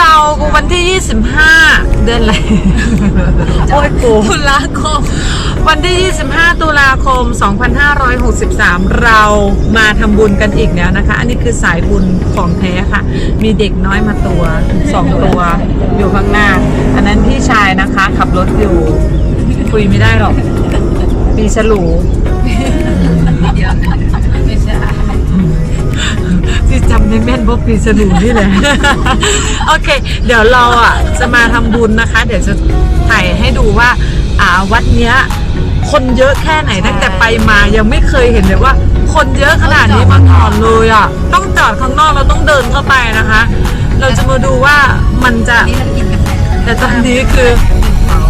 เราวันที่ 25 เดือนอะไรโอ้ยกูตุลาคม วันที่ 25 ตุลาคม 2563 เรามาทำบุญกันอีกแล้วนะคะ อันนี้คือสายบุญของแท้ค่ะ มีเด็กน้อยมาตัวสองตัวอยู่ข้างหน้า อันนั้นพี่ชายนะคะ ขับรถอยู่ คุยไม่ได้หรอกปีฉลู จำได้แม่นเพราะปีฉลูนี่แหละ โอเค เดี๋ยวเราอะจะมาทำบุญนะคะ เดี๋ยวจะถ่ายให้ดูว่า อ่าวัดเนี้ย คนเยอะแค่ไหนตั้งแต่ไปมายังไม่เคยเห็นเลยว่า คนเยอะขนาดนี้มาก่อนเลยอะต้องจอดข้างนอกเราต้องเดินเข้าไปนะคะ เราจะมาดูว่ามันจะ นี่เรากินกาแฟแต่ตอนนี้คือ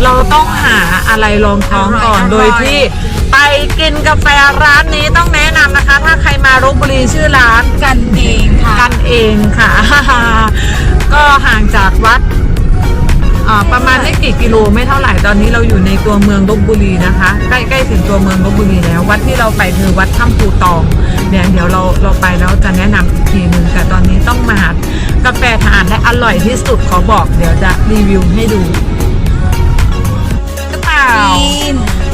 เราต้องหาอะไรรองท้องก่อนอร่อยโดยที่ ไปกินกาแฟร้านนี้ต้องแนะนำนะคะ ถ้าใครมาลบบุรีชื่อร้านกันเองค่ะกันเองค่ะ ก็ห่างจากวัดประมาณไม่กี่กิโลไม่เท่าไหร่ตอนนี้เราอยู่ในตัวเมืองลบบุรีนะคะ ใกล้ๆถึงตัวเมืองลบบุรีแล้ว วัดที่เราไปคือวัดถ้ำภูตองเนี่ยเดี๋ยวเราเราไปแล้วจะแนะนำอีกทีหนึ่งแต่ตอนนี้ต้องมาหากาแฟทานและอร่อยที่สุดขอบอก เดี๋ยวจะรีวิวให้ดูกระเป๋า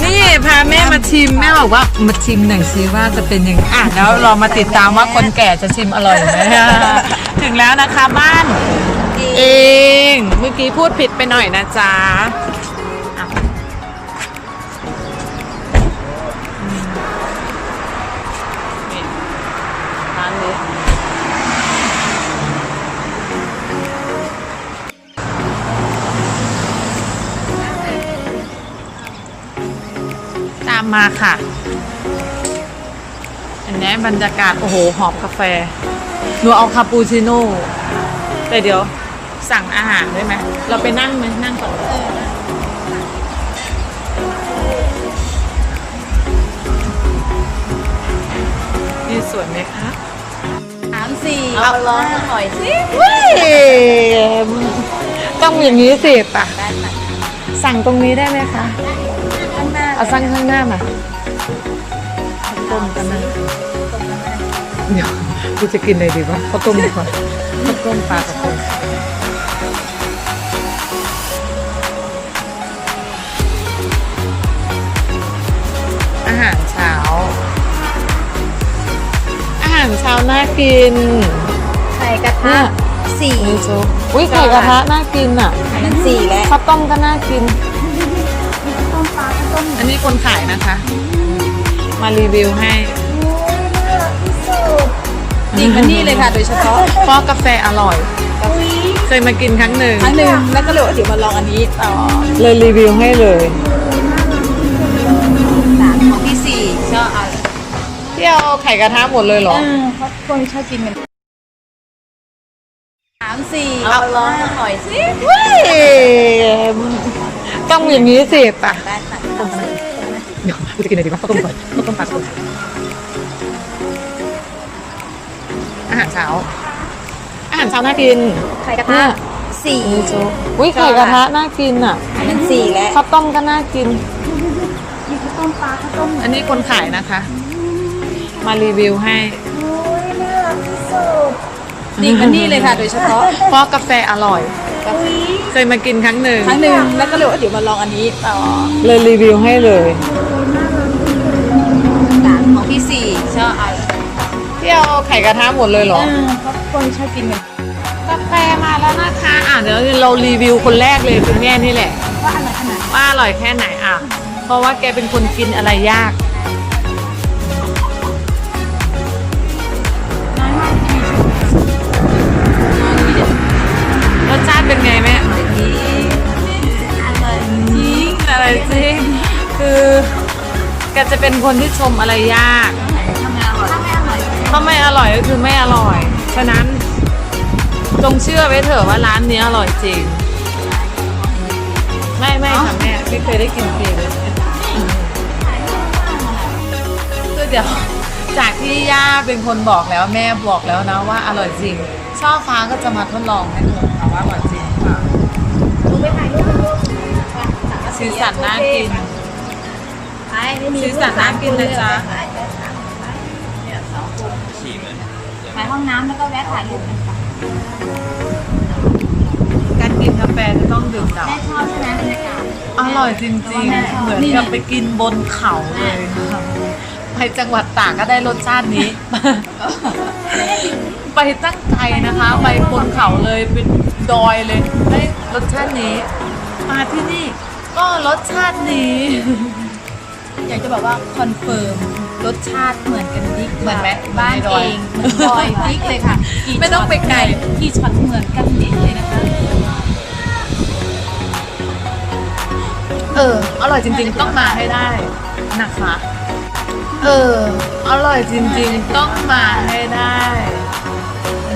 นี่พาแม่มาชิมแม่บอกว่ามาชิมหน่อยซิว่าจะเป็นยังไงอะแล้วเรามาติดตามว่าคนแก่จะชิมอร่อยไหมถึงแล้วนะคะบ้าน เอง เมื่อกี้พูดผิดไปหน่อยนะจ๊ะามมาค่ะ อันนี้บรรยากาศ โอ้โห หอบกาแฟหนูเอาคาปูชิโน่แต่เดี๋ยวสั่งอาหารได้ไหม เราไปนั่งไหมนั่งก่อนนี่สวยไหมคะสามสี่เอาลองหน่อยสิต้องอย่างนี้สิป่ะได้ค่ะสั่งตรงนี้ได้ไหมคะข้างหน้า เอาสั่งข้างหน้ามาต้มกันนะเดี๋ยวกูจะกินอะไรดีวะข้าวต้มก่อนข้าวต้มปลากระพงอาหารเช้า อาหารเช้าน่ากิน ไข่กระทะเนี่ยสี่นี่โจ๊กอุ้ยไข่กระทะน่ากินอะอันนั้นสี่แล้วข้าวต้มก็น่ากินต้มปลาต้ม อันนี้คนขายนะคะ มารีวิวให้จริงอันนี้เลยค่ะ โดยเฉพาะเพราะกาแฟอร่อย เคยมากินครั้งหนึ่งครั้งหนึ่งแล้วก็เลยว่าเดี๋ยวมาลองอันนี้ต่อเลยรีวิวให้เลยสามของพี่สี่ชอบเอาที่เอาไข่กระทะหมดเลยเหรอเออเพราะคนชอบกินกันสามสี่เอาลองหน่อยสิต้องอย่างนี้สิป่ะ ได้ค่ะเดี๋ยวกูจะกินอะไรดีวะข้าวต้มก่อนข้าวต้มปลากระพงอาหารเช้า อาหารเช้าน่ากินไข่กระทะสี่นี่โจ๊กอุ้ยไข่กระทะน่ากินอะอันนั้นสี่แล้วข้าวต้มก็น่ากินมีข้าวต้มปลาข้าวต้ม อันนี้คนขายนะคะ มารีวิวให้จริงอันนี้เลยค่ะ โดยเฉพาะเพราะกาแฟอร่อย เคยมากินครั้งหนึ่งครั้งหนึ่งแล้วก็เลยว่าเดี๋ยวมาลองอันนี้ต่อเลยรีวิวให้เลยสามของพี่สี่ชอบเอาที่เอาไข่กระทะหมดเลยเหรอเออเพราะคนชอบกินกันกาแฟมาแล้วนะคะอะเดี๋ยวเรารีวิวคนแรกเลยคุณแม่นี่แหละ ว่าอร่อยขนาดไหนว่าอร่อยแค่ไหนอะเพราะว่าแกเป็นคนกินอะไรยาก อะไรจริง คือแกจะเป็นคนที่ชมอะไรยากถ้าไม่อร่อยถ้าไม่อร่อยก็คือไม่อร่อย ฉะนั้นจงเชื่อไว้เถอะว่าร้านนี้อร่อยจริง ไม่ไม่ค่ะแม่ไม่เคยได้กินฟรีเลยคือเดี๋ยวจากที่ย่าเป็นคนบอกแล้วแม่บอกแล้วนะว่าอร่อยจริงช่อฟ้าก็จะมาทดลองให้ดูค่ะว่าอร่อยจริง สีสันน่ากิน ไปไม่มีสีสันน่ากินนะจ๊ะไปห้องน้ำแล้วก็แวะถ่ายรูปกันค่ะกาแฟจะต้องดื่มด่แม่ชอบใช่ไหมบรรยากาศำอร่อยจริงๆ เหมือนกับไปกินบนเขาเลยค่ะไปจังหวัดตากก็ได้รสชาตินี้ ไปตั้งใจนะคะ ไปบนเขาเลยเป็นดอยเลยได้รสชาตินี้ มาที่นี่ ก็รสชาตินี้ อยากจะบอกว่าคอนเฟิร์มรสชาติเหมือนกันดิกเหมือนไหมบ้านเหมือนในดเออยงเหมือนดอยดิกเลยค่ะไม่ต้องไปไกลกี่ช็อตเหมือนกันดิกเลยนะคะ เออ อร่อยจริง ๆ ต้องมาให้ได้นะคะ เออ อร่อยจริง ๆ ต้องมาให้ได้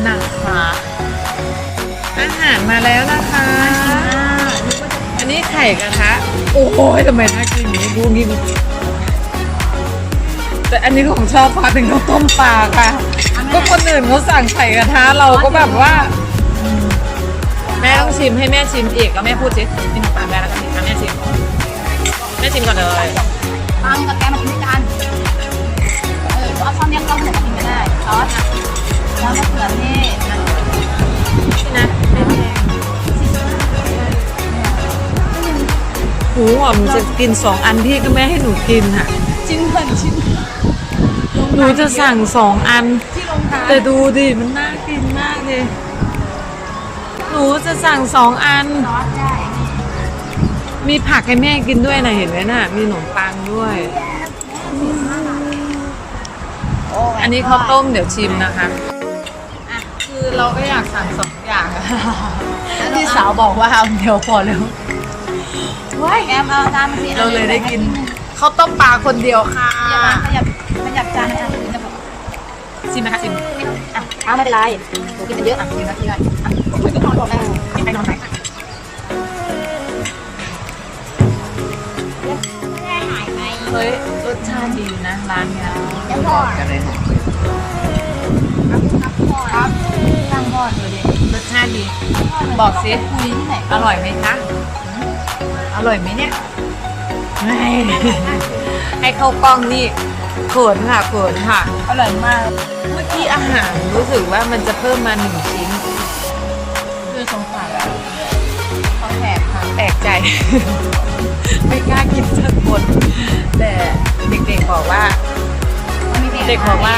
นะคะ อาหารมาแล้วนะคะอั นนี้ไข่กระทะ โอ้ยทำไมน่ากินนี้ดูนี่แต่อันนี้ของชอบพาเป็นข้าวต้มปลาค่ะ ก็คนอื่นเขาสั่งไข่กระทะเราก็แบบว่า แม่ต้องชิมให้แม่ชิมอีกแล้วแม่พูดสิกินของปลาได้แล้วกันสิอะแม่ชิมแม่ชิมก่อนเลยปังกับแกมากินด้วยกันเออเอาช้อนเนี้ยเราหัวมากินก็ได้ซอสอะซอสมะเขือเทศ หมูอะมันจะกินสองอันพี่ก็ไม่ให้หนูกินอะชิ้นเพิ่นชิ้นหนูจะสั่งสองอัน ที่ลงท้ายแต่ดูดิมันน่ากินมากเลยหนูจะสั่งสองอัน ซอสได้มีผักให้แม่กินด้วยนะเห็นไหมน่ะ มีขนมปังด้วยอันนี้ข้าวต้มเดี๋ยวชิมนะคะ อะคือเราก็อยากสั่งสองอย่างอะ พี่สาวบอกว่าเอาเดียวพอแล้ว ว้ายแกมเอาจานมาสิเราเลยได้กินข้าวต้มปลาคนเดียวค่ะขยับขยับจานมาจานอื่นจะบอกชิมนะคะชิมอะเอาไม่เป็นไรหนูกินเยอะอะกินนาทีหน่อยอะผมไม่นอนก่อนนะกินไปนอนไหนได้หายไหมเฮ้ยรสชาติดีนะร้านเนี้ยยังพอกันเลยครับตั้งพอดเลยดิรสชาติดี บอกสิคุยที่ไหนอร่อยไหมคะ อร่อยไหมเนี่ยไม่ให้เข้ากล้องนี่เขินค่ะเขินค่ะ อร่อยมาก เมื่อกี้อาหารรู้สึกว่ามันจะเพิ่มมาหนึ่งชิ้น คือสงสัยเขาแขกค่ะแปลกใจ ไม่กล้ากินสักคน แต่เด็กๆบอกว่าเด็กบอกว่า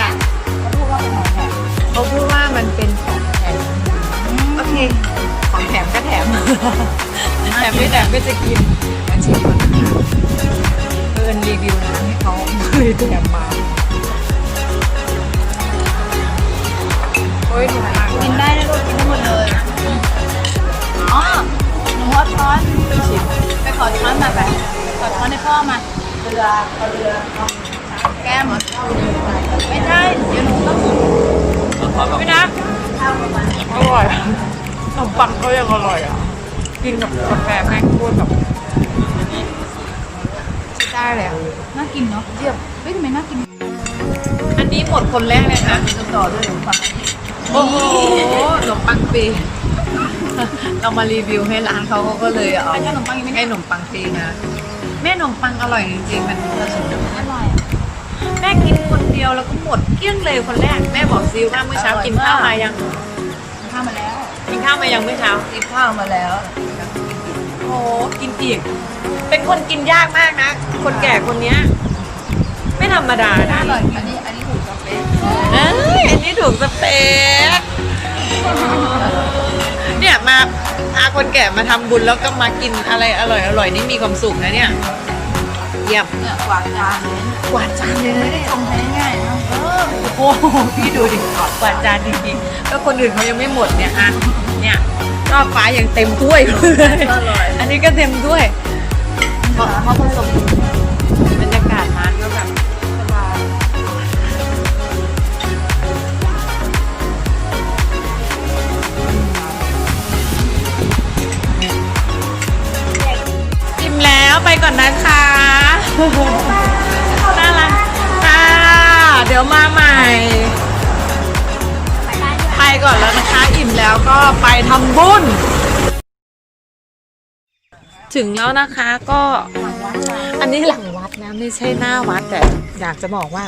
เขาพูดว่าเป็นของแขกเขาพูดว่ามันเป็นของแถมโอเคของแถ มก็แถม แถมไม่แถมก็จะกินมาชิมก่อนนะคะเอินรีวิวร้านให้เขาเลยแถมมาโอ้ยถูกมากกินได้นะลูกกินได้หมดเลยอ๋อหนูว่าช้อนชิมไปขอช้อนมาไปขอช้อนให้พ่อมาเรือเรือแก้มไม่ได้เดี๋ยวหนูต้องไม่นะอร่อยข นมปังเขายังอร่อยอะ กินกับกาแฟแม่งโคตรแบบได้เลยอะน่ากินเนาะเยี่ยมเฮ้ยทำไมน่ากิน อันนี้หมดคนแรกเลยนะต่อด้วยหนูฟังโอ้โหขนมปังฟรีเรามารีวิวให้ร้านเขาเขาก็เลยเอาไอ้ขนมปังยังไม่ให้ได้ขนมปังฟรีนะแม่ขนมปังอร่อยจริงๆมันผสมอร่อยแม่กินคนเดียวแล้วก็หมดเกลี้ยงเลยคนแรก แม่บอกซิวว่าเมื่อเช้ากินข้าวมายังข้าวมาแล้ว กินข้าวมายังเมื่อเช้า กินข้าวมาแล้วโอ้กินอีก เป็นคนกินยากมากนะ คนแก่คนเนี้ย ไม่ธรรมดานะอร่อยอันนี้อันนี้ถูกสเปคเอ้ยอันนี้ถูกสเปคเนี่ยมาพาคนแก่มาทำบุญแล้วก็มากินอะไรอร่อยอร่อยนี่มีความสุขนะเนี่ยเยี่ยมเนี่ยกวาดจานเลยกวาดจานเลยนะเนี่ยทำได้ง่ายๆนะเออ โอ้โหพี่ดูดิกวาดจานจริงๆแล้วคนอื่นเขายังไม่หมดเนี่ยอะเนี่ยรอบฟ้ายังเต็มถ้วยเลยอันนี้ก็เต็มถ้วยเพราะเพราะผสมบรรยากาศร้านก็แบบสบายอิ่มแล้วไปก่อนนะคะน่ารักค่ะเดี๋ยวมาใหม่ ไปก่อนแล้วนะคะ อิ่มแล้วก็ไปทำบุญ ถึงแล้วนะคะก็อันนี้หลังวัดนะไม่ใช่หน้าวัดแต่อยากจะบอกว่า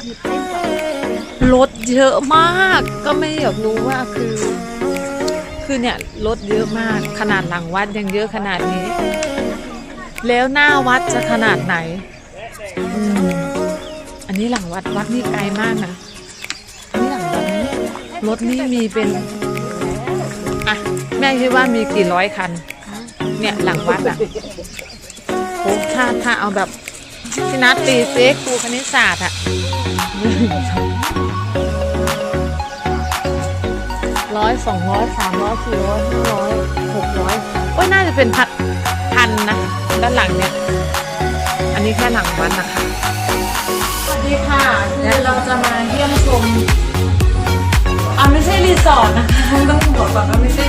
รถเยอะมาก ก็ไม่อยากรู้ว่าคือ คือเนี่ยรถเยอะมากขนาดหลังวัดยังเยอะขนาดนี้ แล้วหน้าวัดจะขนาดไหน อืม นี้หลังวัดวัดนี่ไกลมากนะนนี้หลังวัดนี้รถนี่มีเป็นอะแม่คิดว่ามีกี่ร้อยคัน เนี่ยหลังวัดอะโอ้ถ้าถ้าเอาแบบที่นัดตีเซ็กครูคณิตศาสตร์อะร้อยสองร้อยสามร้อยสี่ร้อยห้าร้อยหกร้อยโอ้ยน่าจะเป็นพันพันนะ ด้านหลังเนี่ย อันนี้แค่หลังวัดนะคะ ดีค่ะคือเราจะมาเยี่ยมชมอ่าไม่ใช่รีสอร์ทนะคะต้องบอกก่อนว่าไม่ใช่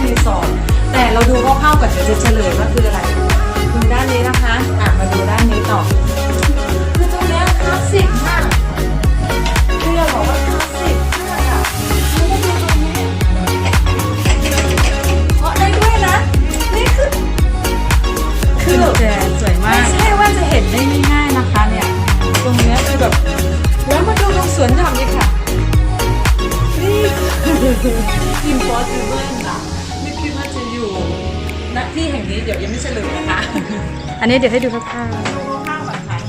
ยวให้ดูคร่าวข้างก่อนค่ะ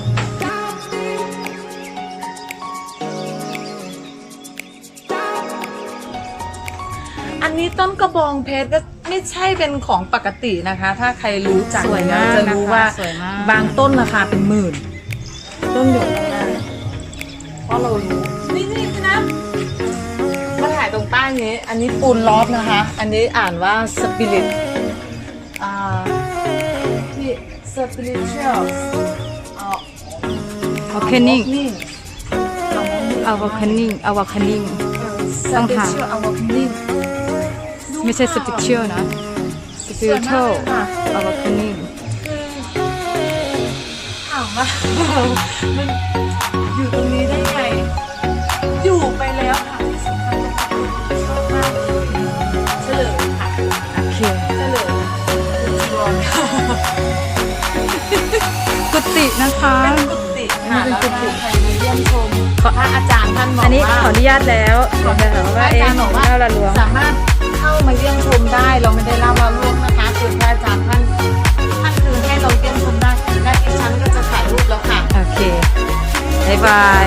อันนี้ต้นกระบองเพชรก็ไม่ใช่เป็นของปกตินะคะ ถ้าใครรู้จักๆสวยมากจะรู้ว่าสวยมาก บางต้นราคาเป็นหมื่น ต้นหยกนะเพราะเรารู้นี่นี่นะมาถ่ายตรงใต้นี้ อันนี้ปูนลอฟนะคะ อันนี้อ่านว่าสปิริต ที่สปิริตเชียลเอาเอาแค่นิ่งนิ่งเอาวาคันนิ่งเอาวาคันนิ่งต้องหาเอาวาคันนิ่งไม่ใช่ spiritual นะ spiritual เอาวาคันนิ่งถามว่ามันอยู่ตรงนี้ได้ กุฏินะคะเป็นกุฏิค่ะเป็นแล้วกุฏิใครมาเยี่ยมชมขอพระอาจารย์ท่านบอกอันนี้ว่าขออนุญาตแล้วเดี๋ยวจะถามพระว่าอาเอ๊ะจารย์บอกว่าเล่าละลวงสามารถเข้ามาเยี่ยมชมได้เราไม่ได้เล่าว่าล่วงนะคะคือพระอาจารย์ท่านท่านคือให้เราเยี่ยมชมได้และดิฉันก็จะถ่ายรูปแล้วค่ะโอเคบายบาย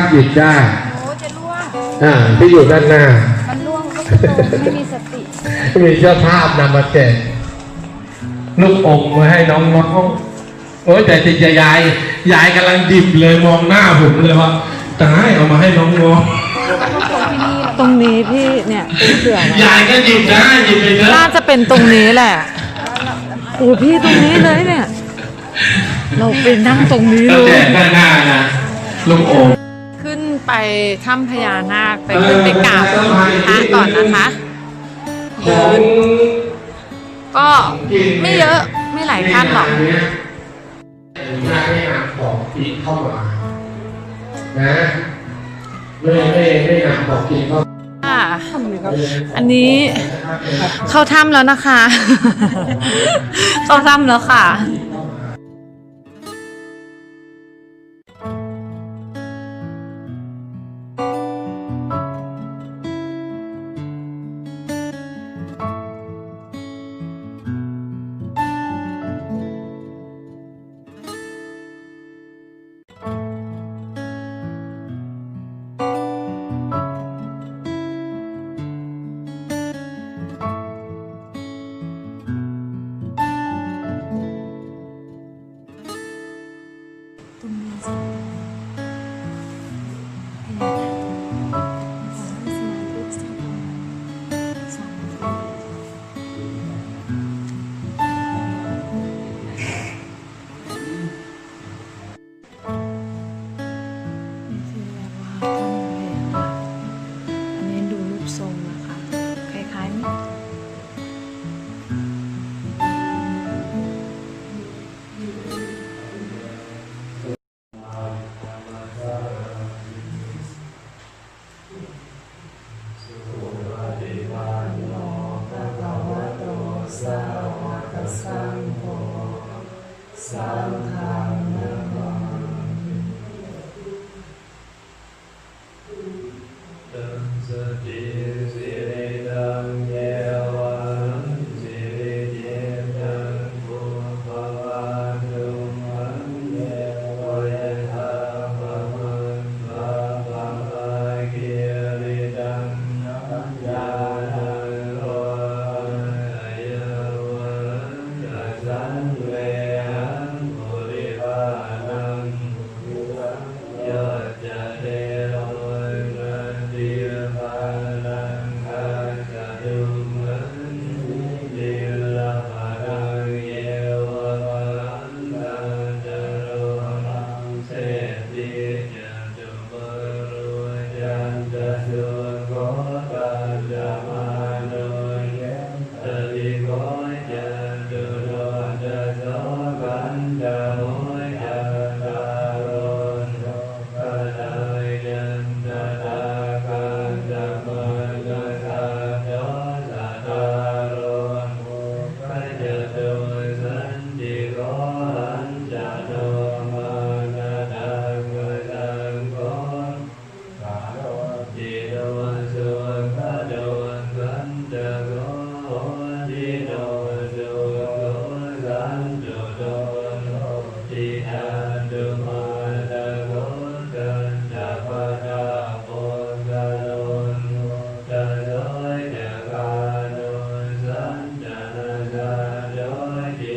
ได้นะครับหยิบได้โอ้จะล่วงอ่าที่อยู่ด้านหน้า มันล่วงก็คือไม่มีสติมีเจ้าภาพนำมาแจกลูกอมมาให้น้องๆโอ้ยแต่ติดยายยายกำลังดิบเลยมองหน้าผมเลยว่าตายเอามาให้น้องตรงนี้พี่เนี่ยเป็นเสือไว้ๆยายก็หยิบได้หยิบไปเถน่าอะจะเป็นตรงนี้แหละโอ้พี่ตรงนี้เลยเนี่ย เราไปนั่งตรงนี้ก็เลแจยกด้านหน้านะลูกอมขึ้น ไปถ้ำพญานาคไปขึ้นไปกราบพระก่อนนะคะของก็ไม่เยอะไม่หลายขั้นหรอกในงานเนี้ยยายไม่นำของกินเข้ามานะไม่ไม่ไม่นำของกินเข้ามาอ่าอันนี้เข้าถ้ำแล้วนะคะ เข้าถ้ำแล้วค่ะ สัง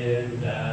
ยจิ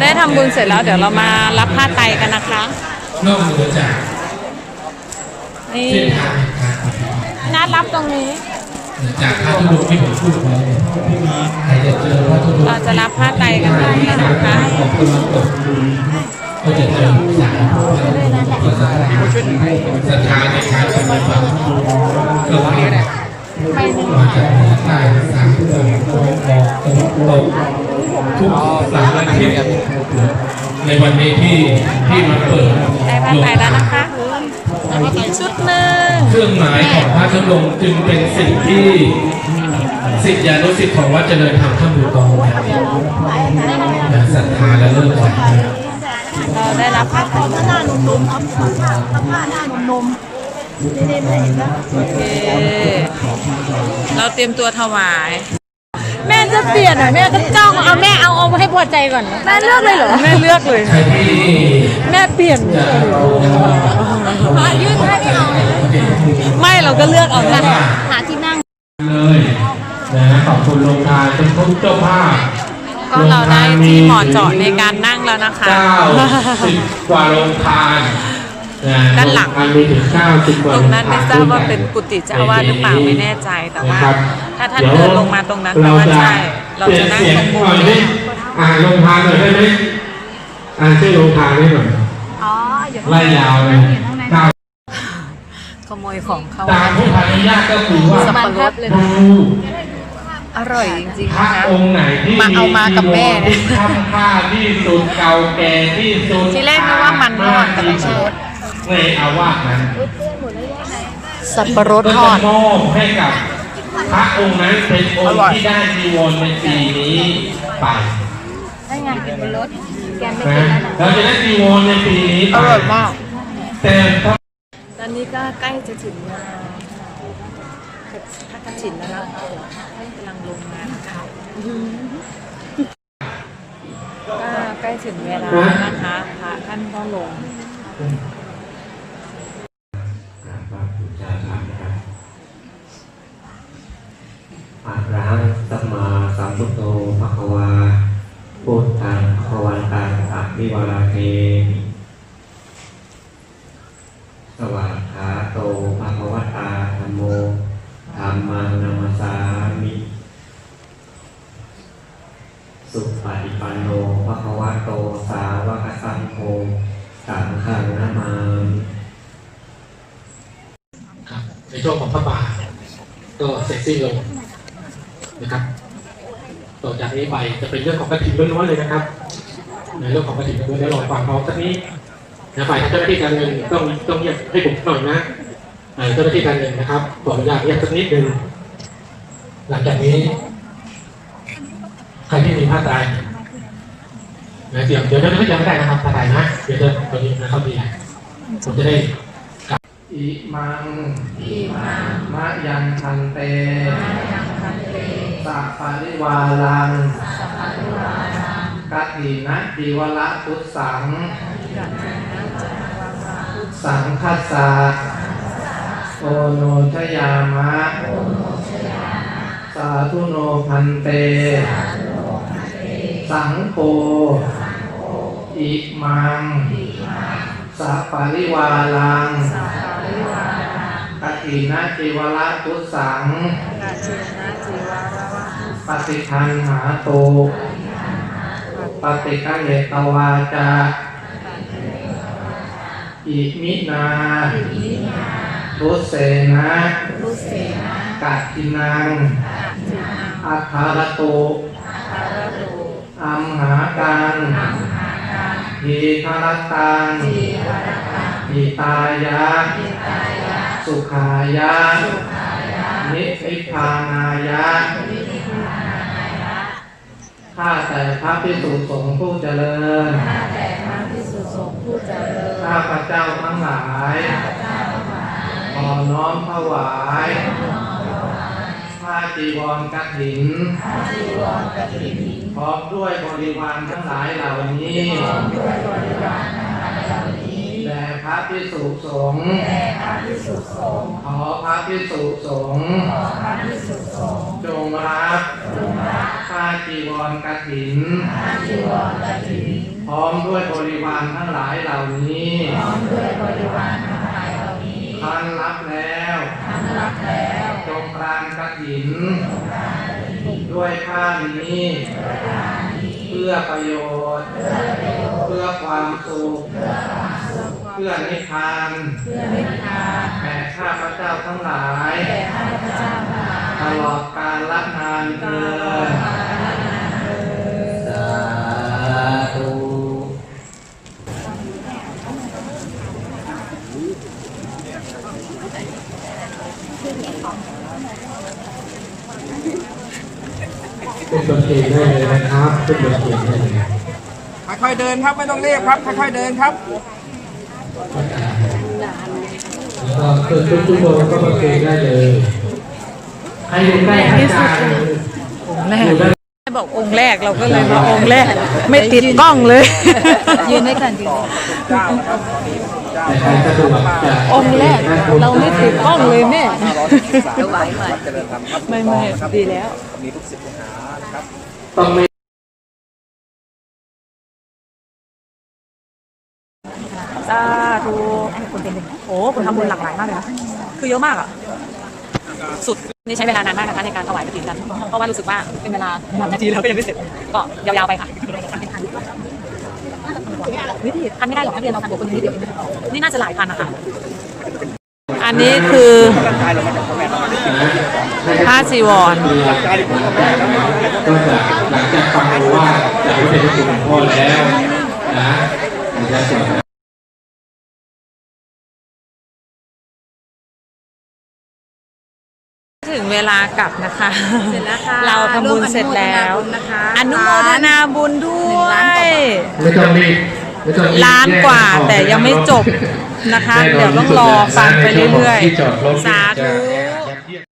ได้ทำบุญเสร็จแล้วเดี๋ยวเรามารับผ้าไตรกันนะคะ นอกเหนือจากนี่เส้นทางแห่งการปฏิบัติ นัดรับตรงนี้เหนือจากพระธุดงค์ที่ผมพูดไว้ใครจะเจอพระธุดงค์เราจะรับผ้าไตรกันตรงนี้นะคะ ของตะวันตกก็จะเจอผู้สาวภาษาศรัทธาในการปฏิบัติก็คือมา จากเหนือใต้สามทุกองตะวันออกตะวันตกทุกสารทิศในวันนี้ที่ที่มาเปิดได้ผ้าไตรแล้วนะคะชุดหนึ่งเครื่องหมายของพระธุดงค์จึงเป็นสิ่งที่สิทธิานุสิทธิ์ของวัดเจริญธรรมข้ามบูตองนะศรัทธาและเริ่มใส่เราได้รับผ้าไตรหน้าหนุ่มๆเอาผ้าผ้าหน้าหนุ่มๆนี่ๆเห็นปะโอเค เราเตรียมตัวถวาย แม่จะเปลี่ยนอะแม่ก็จ้องเอาแม่เอาเอาให้พอใจก่อนแม่เลือกเลยเหรอแม่เลือกเลยใครที่แม่เปลี่ยนจะยืดให้พี่เอาไม่เราก็เลือกเอานะหาที่นั่งเลยนะขอบคุณโรงทานทุกทุกเจ้าภาพก็เราได้ที่เหมาะเจาะในการนั่งแล้วนะคะเก้าสิบกว่าโรงทานนะ ด้านหลังโรทมีถึงเก้าสิบกว่าตรงนั้นไม่ทราบว่าเป็นกุฏิเจ้าอาวาสหรือเปล่าไม่แน่ใจแต่ว่านะครับถ้าท่านเดินลงมาตรงนั้นแปลว่าใช่ เราจะนั่งตรงมุมเปลี่ยนเสียหน่อยนี้ดิอ่านโรงทานหน่อยได้ไหมอ่านชื่อโรงทานให้หน่อยอ๋ออยู่ไล่ยาวเลยเก้าขโมยของเขาตามผู้พานุญาตก็คือว่าสับปะรดเลยดูอร่อยจริงพๆระนะคะองค์ไหนที่มาเอามากับแม่เนี่ยที่ทำค่าที่สุดเก่าแก่ที่สุดทีแรกนึกว่ามันทอดแต่ไม่ใช่ ในอาวาสนั้นสับปะรดก็ทจะอดมอบให้กับพระองค์นั้นเป็นองค์ที่ได้จีวรในปีนี้ไปได้ไงเป็นรถแกไม่นะกินแล้วนะเราจะได้จีวรในปีนี้ไปอร่อยมากแต่ถ้าตอนนี้ก็ใกล้จะถึงเวลาพระกฐินแล้วนะคะท่านกำลังลงมานะคะก็ใกล้ถึงเวลาแล้วนะคะพระท่านก็ลง ผ่านไปอะระหังสัมมาสัมพุทโธภะคะวาพุทธังภะคะวันตังอะวิวาราเทมิสวากขาโตภะคะวตาธัมโมธัมมังนัมสสามิ สุปฏิปันโนภะคะวะโตสาวกสังโฆสังฆนามามิ ช่วงของพระบาทก็เสร็จสิ้นลงนะครับต่อจากนี้ไปจะเป็นเรื่องของกระถิ่นล้วนๆเลยนะครับ ในเรื่องของกระถิ่นล้วนๆเดี๋ยวรอฟังพร้อมสักนี้นะฝ่ายเจ้าหน้าที่การเงินต้องต้องเงียบให้ผมหน่อยนะเจ้าหน้าที่การเงินนะครับขออนุญาตเงียบสักนิดหนึ่งหลังจากนี้ ใครที่มีผ้าตายนะเดี๋ยวเดี๋ยวเดี๋ยวไม่ได้นะครับผ้าตายนะเดี๋ยวจะตอนนี้นะครับดีผมจะได้ อิมังอิมังมะยังพันเตมะยังพันเตสัพปะริวาลังสัพปะริวาลังกัตถินะจีวละพุทสังสังคัสสะโอโนชยามะโอโนชยามะ สาธุโนพันเต สังโฆอิมัง สัพปะริวาลัง กัตถินะจีวละพุทสังกาเชนะจีวารวะปฏิคันหาโต ปฏิกังเหตวาจาอิมินาทุเสนะกัจจินังอัคารโตอัมหาการทีคารตังทีตายะ สุขายะ นิพพานายะข้าแต่พระพิสุสงฆ์ผู้เจริญ ข้าพระเจ้าทั้งหลายขอน้อมถวายผ้าจีวรกฐินพร้อมด้วยบริวารทั้งหลายเหล่านี้ แด่พระพิสุสงฆ์ขอพระพิสุสงฆ์จงรับผ้าจีวรกฐินพร้อมด้วยบริวารทั้งหลายเหล่านี้ท่านรับแล้วจงกรานกฐินด้วยผ้านี้เพื่อประโยชน์ เพื่อความสุข เพื่อนิพพานแก่ข้าพระเจ้าทั้งหลายตลอดกาลละนานเกินสาธุเป็นบทเพลงได้เลยนะครับเป็นบทเพลงได้เลยค่อยๆเดินครับไม่ต้องรีบครับค่อยๆเดินครับ แล้วก็คือทุกทุกคนก็บทเพลงได้เลยให้ดูใกล้พระอาจารย์องค์แรกอยู่ได้บอกองค์แรกเราก็เลยมาองค์แรก ไม่ติดกล้องเลยยืนด้วยกันยืนแต่ใครสะดวกจะองค์แรกเราไม่ติดกล้องเลยแม่ถวายใหม่ไม่ไม่ดีแล้ว ต้องไม่ สาธุคนเป็นหนึ่งโอ้คนทำบุญหลากหลายมากเลยนะคือเยอะมากอะ สุดนี่ใช้เวลานานมากนะคะในการถวายกฐินกันเพราะว่ารู้สึกว่าเป็นเวลาหนึ่งนาทีแล้วก็ยังไม่เสร็จก็ยาวๆไปค่ะวิธีทันไม่ได้หรอกนักเรียนเราทันกว่าคนนิดเดียวนี่น่าจะหลายพันนะคะอันนี้คือผ้าจีวรก็จะหลังจากฟังรู้ว่าจะไม่เป็นคุณหลวงพ่อแล้วนะจะสวด เวลากลับนะคะ เสร็จแล้วค่ะเราทำบุญเสร็จแล้วร่มอนุโมทนาบุญนะคะอนุโมทนาบุญด้วหนึ่งล้านกว่าบาทยไม่ต้องรีบไม่ต้องรีบล้านกว่าแยออแต่ยังไม่จบนะคะแน่นอนเดี๋ยวต้องรอฟังไปเรื่อยที่จอดรถๆสาธุจะ